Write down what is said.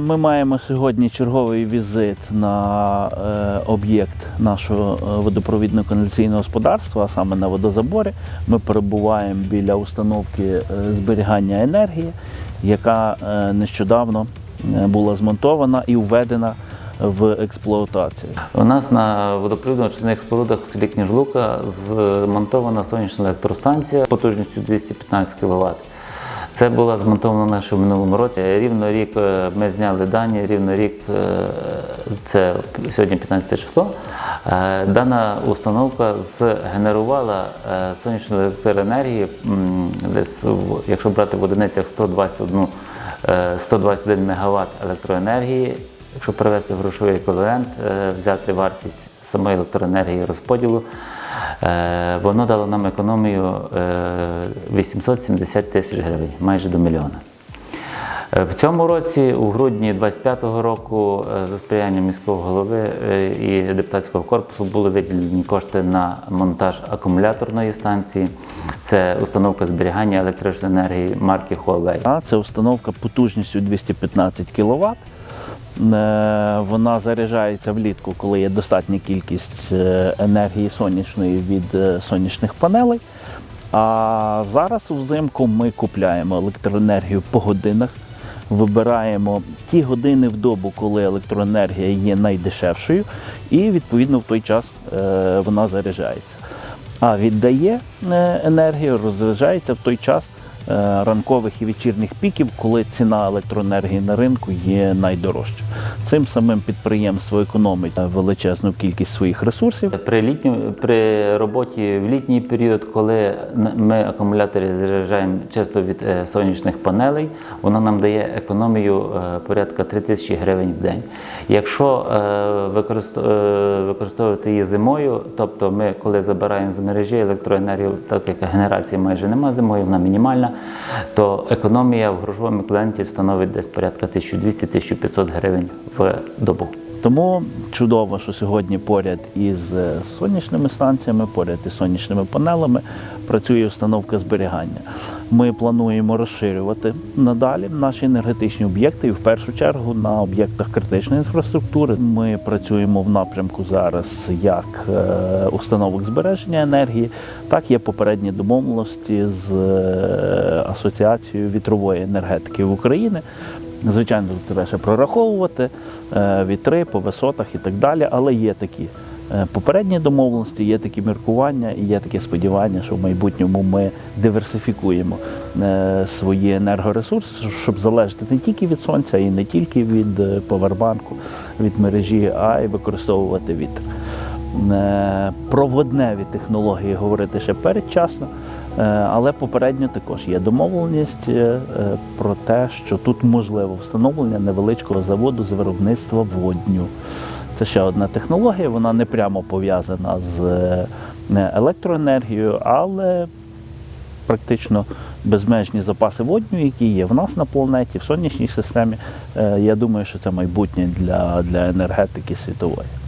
Ми маємо сьогодні черговий візит на е, об'єкт нашого е, водопровідно-каналізаційного господарства, а саме на водозаборі. Ми перебуваємо біля установки е, зберігання енергії, яка нещодавно була змонтована і введена в експлуатацію. У нас на водопровідно-очисних спорудах в селі Кніжлука змонтована сонячна електростанція потужністю 215 кВт. Це була змонтована ще в минулому році. Рівно рік е, ми зняли дані, рівно рік е, це сьогодні 15 число. Е, Дана установка згенерувала сонячну електроенергію, десь, якщо брати в одиницях 121, е, 121 МВт електроенергії, якщо перевести грошовий еквівалент, взяти вартість самої електроенергії розподілу, воно дало нам економію е, 870 тисяч гривень, майже до мільйона. Е, В цьому році, у грудні 25-го року, е, за сприяння міського голови е, і депутатського корпусу були виділені кошти на монтаж акумуляторної станції. Це установка зберігання електричної енергії марки Huawei. Це установка потужністю 215 кВт. Вона заряджається влітку, коли є достатня кількість е, енергії сонячної від е, сонячних панелей. А зараз взимку ми купляємо електроенергію по годинах, вибираємо ті години в добу, коли електроенергія є найдешевшою, і відповідно в той час е, вона заряджається. А віддає е, енергію, розряджається в той час е, ранкових і вечірніх піків, коли ціна електроенергії на ринку є найдорожча. Цим самим підприємство економить е, величезну кількість своїх ресурсів. При, літню, при роботі в літній період, коли ми акумулятори заряджаємо чисто від е, сонячних панелей, воно нам дає економію е, порядка 3 тисячі гривень в день. Якщо е, використ- е, використовувати її зимою, тобто ми коли забираємо з мережі електроенергію, так як генерації майже немає зимою, вона мінімальна, то економія в грошовому еквіваленті становить десь порядка 1200-1500 гривень в добу. Тому чудово, що сьогодні поряд із е, сонячними станціями, поряд із сонячними панелями працює установка зберігання. Ми плануємо розширювати надалі наші енергетичні об'єкти, і в першу чергу на об'єктах критичної інфраструктури. Ми працюємо в напрямку зараз як е, установок збереження енергії, так є попередні домовленості з е, асоціацією вітрової енергетики в Україні. Звичайно, треба ще прораховувати е, вітри по висотах і так далі, але є такі е, попередні домовленості, є такі міркування і є таке сподівання, що в майбутньому ми диверсифікуємо е, свої енергоресурси, щоб залежати не тільки від сонця і не тільки від повербанку, від мережі, а й використовувати вітер. Про водневі технології говорити ще передчасно, але попередньо також є домовленість е, е, про те, що тут можливо встановлення невеличкого заводу з виробництва водню. Це ще одна технологія, вона не прямо пов'язана з е, електроенергією, але практично безмежні запаси водню, які є в нас на планеті, в сонячній системі. Е, Я думаю, що це майбутнє для, для енергетики світової.